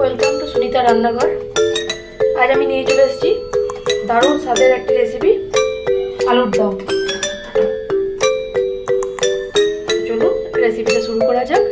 Welcome to Sunita রান্নাঘর আজ আমি নিয়ে চলে এসেছি দারুণ স্বাদের একটি রেসিপি আলুর দম। চলুন রেসিপিটা শুরু করা যাক।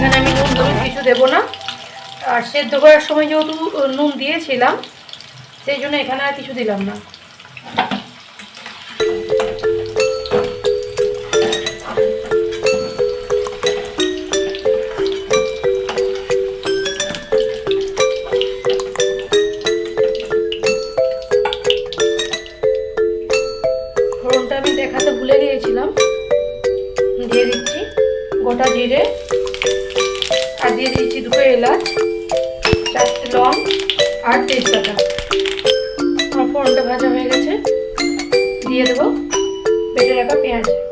এখানে আমি নুন হলুদ কিছু দেবো না। আর সেদ্ধ করার সময় যেহেতু নুন দিয়েছিলাম, সেই জন্য এখানে আর কিছু দিলাম না। ফোড়নটা ভাজা হয়ে গেছে। দিয়ে দেবো। বেটে রাখা পেঁয়াজ।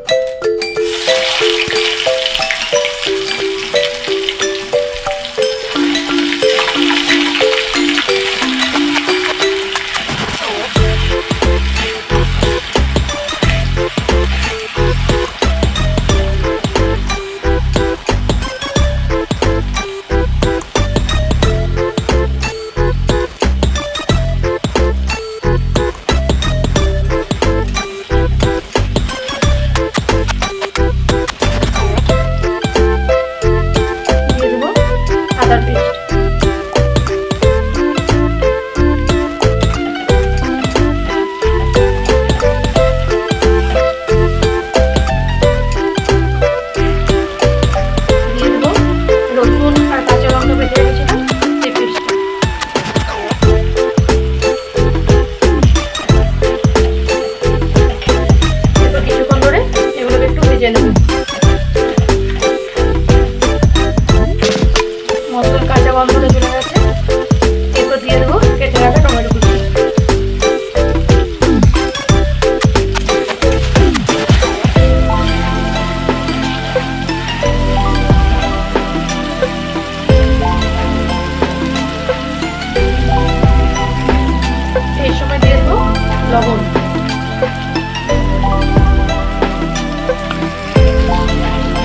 লবণ।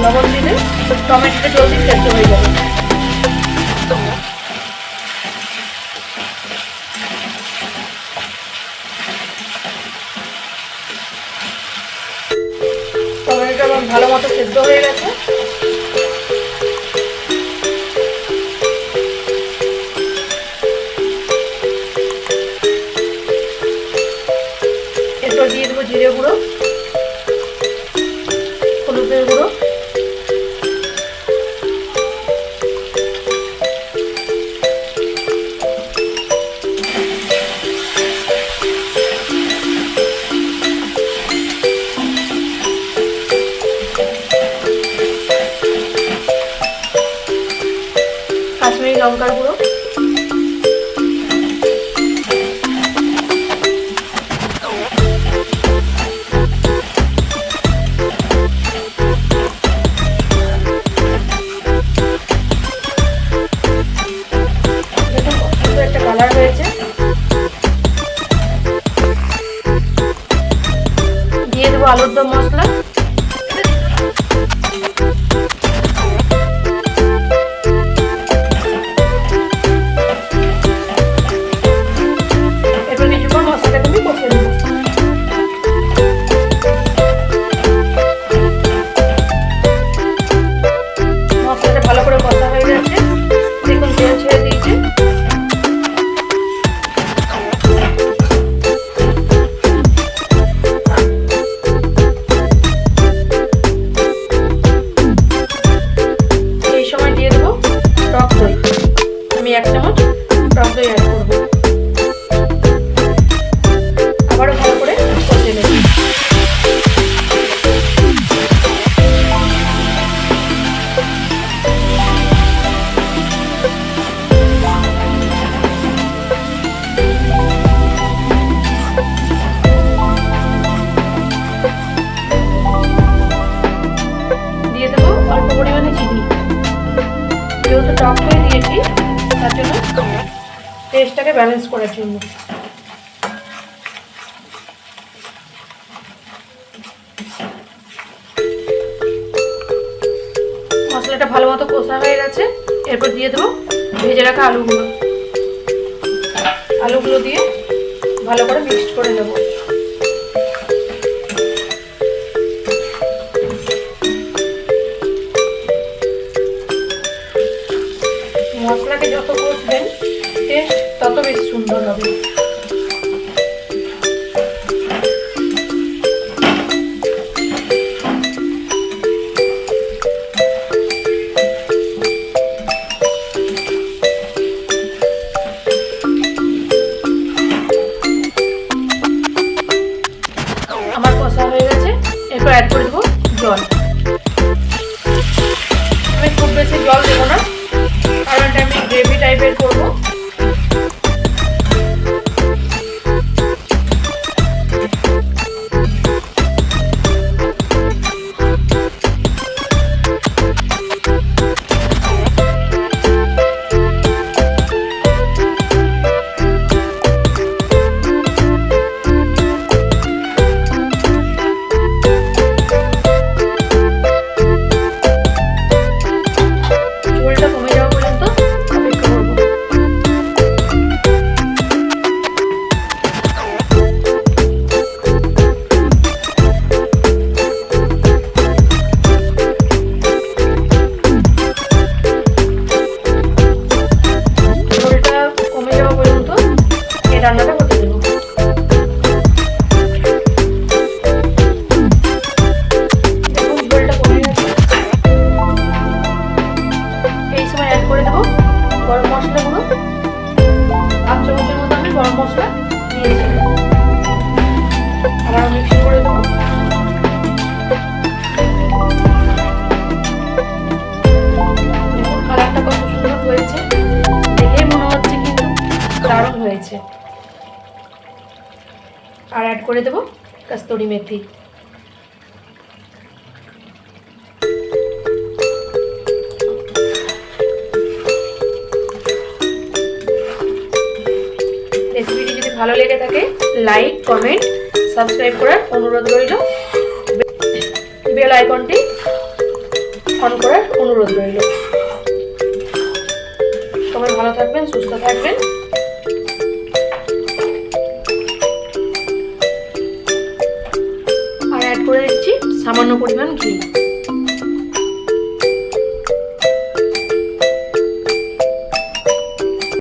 লবণ দিলে টমেটোটা জলদি সেদ্ধ হয়ে যাবে। ভালো মতো সেদ্ধ হয়ে গেছে। কাশ্মীরি লঙ্কার গুঁড়ো। টেস্টটাকে ব্যালেন্স করার জন্য মশলাটা ভালো মতো কষা হয়ে গেছে। এরপর দিয়ে দেবো ভেজে রাখা আলুগুলো। আলুগুলো দিয়ে ভালো করে মিক্সড করে নেব। favorite করে দেব কাস্তরি মেথি। রেসিপিটি যদি ভালো লেগে থাকে লাইক কমেন্ট সাবস্ক্রাইব করার অনুরোধ রইল। বেল আইকনটি অন করার অনুরোধ রইল। সবাই ভালো থাকবেন, সুস্থ থাকবেন।